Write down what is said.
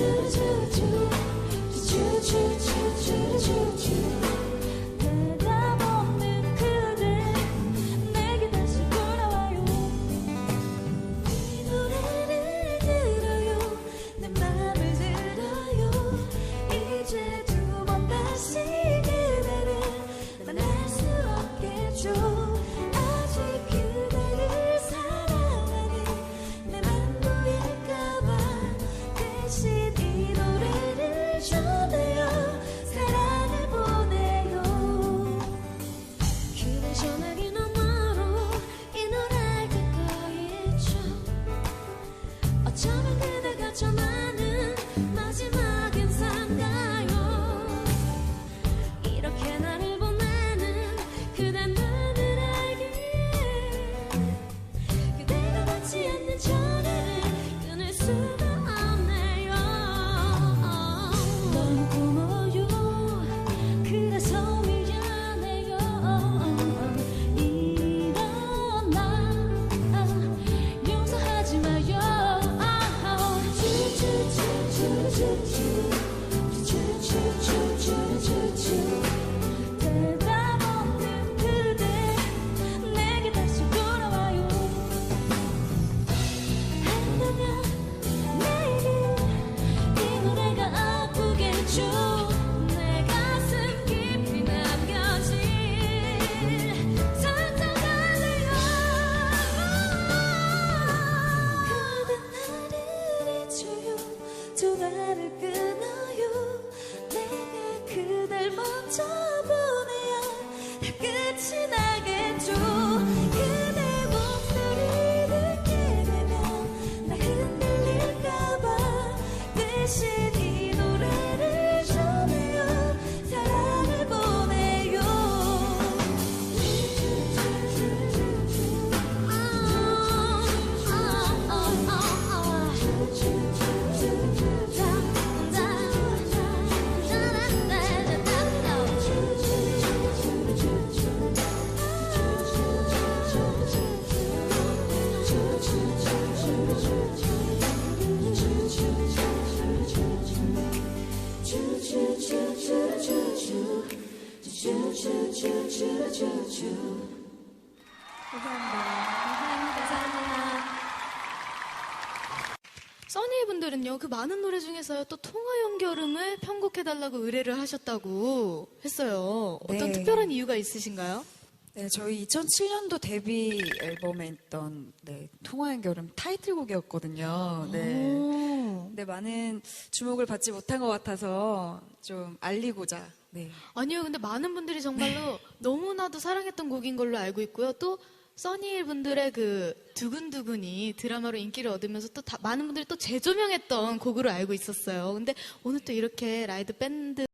choo choo choo. 전화를 끊어요. 내가 그댈 먼저 보내야 다 끝이 나 써니 분들은요, 그 많은 노래 중에서요, 또 통화 연결음을 편곡해달라고 의뢰를 하셨다고 했어요. 어떤 네. 특별한 이유가 있으신가요? 네, 저희 2007년도 데뷔 앨범에 있던 네, 통화 연결음 타이틀곡이었거든요. 네. 오. 근데 많은 주목을 받지 못한 것 같아서 좀 알리고자. 네. 아니요, 근데 많은 분들이 정말로 너무나도 사랑했던 곡인 걸로 알고 있고요. 또 써니 분들의 그 두근두근이 드라마로 인기를 얻으면서 또 다- 많은 분들이 또 재조명했던 곡으로 알고 있었어요. 근데 오늘 또 이렇게 라이드 밴드